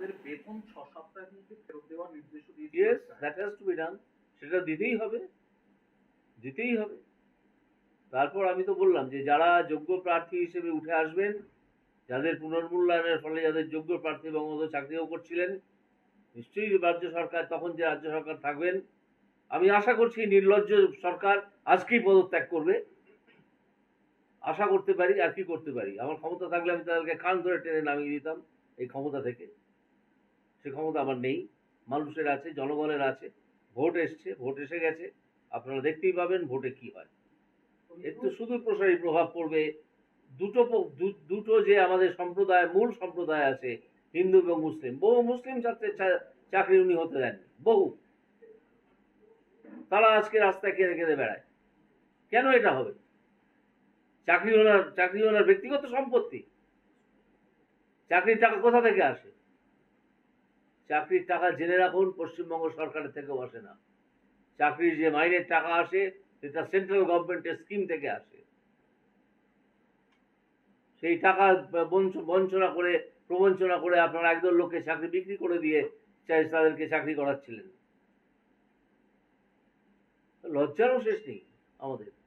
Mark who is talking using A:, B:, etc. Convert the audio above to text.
A: তাদের বেতন ছ সপ্তাহের মধ্যে ফেরত দেওয়ার নির্দেশও দিয়েছে।
B: টু সেটা দিতেই হবে। দিতেই হবে। তারপর আমি তো বললাম যে যারা যোগ্য প্রার্থী হিসেবে উঠে আসবেন, যাদের পুনর্মূল্যায়নের ফলে যাদের যোগ্য প্রার্থী বঙ্গবন্ধু চাকরিও করছিলেন, নিশ্চয়ই রাজ্য সরকার, তখন যে রাজ্য সরকার থাকবেন, আমি আশা করছি নির্লজ্জ সরকার আজকেই পদত্যাগ করবে। আশা করতে পারি আর কি করতে পারি। আমার ক্ষমতা থাকলে আমি তাদেরকে কান ধরে টেনে নামিয়ে দিতাম এই ক্ষমতা থেকে। সে ক্ষমতা আমার নেই, মানুষের আছে, জনগণের আছে, ভোট এসছে, ভোট এসে গেছে, আপনারা দেখতেই পাবেন ভোটে কি হয়। এর তো শুধু প্রসারী প্রভাব পড়বে, দুটো দুটো যে আমাদের সম্প্রদায়, মূল সম্প্রদায় আছে, হিন্দু এবং মুসলিম, বহু মুসলিম ছাত্রের চাকরি উনি হতে দেননি, বহু। তারা আজকে রাস্তায় কেঁদে কেঁদে বেড়ায়। কেন এটা হবে? চাকরি ওনার চাকরি ওনার ব্যক্তিগত সম্পত্তি। চাকরির টাকা কোথা থেকে আসে? চাকরির টাকা জেনে রাখুন, পশ্চিমবঙ্গ সরকারের থেকেও আসে না। চাকরির যে মাইনের টাকা আসে, সেটা সেন্ট্রাল গভর্নমেন্টের স্কিম থেকে আসে। সেই টাকা বঞ্চ- বঞ্চনা করে, প্রবঞ্চনা করে আপনারা একদল লোককে চাকরি বিক্রি করে দিয়ে চাই তাদেরকে চাকরি করাচ্ছিলেন। লজ্জারও শেষ নেই আমাদের।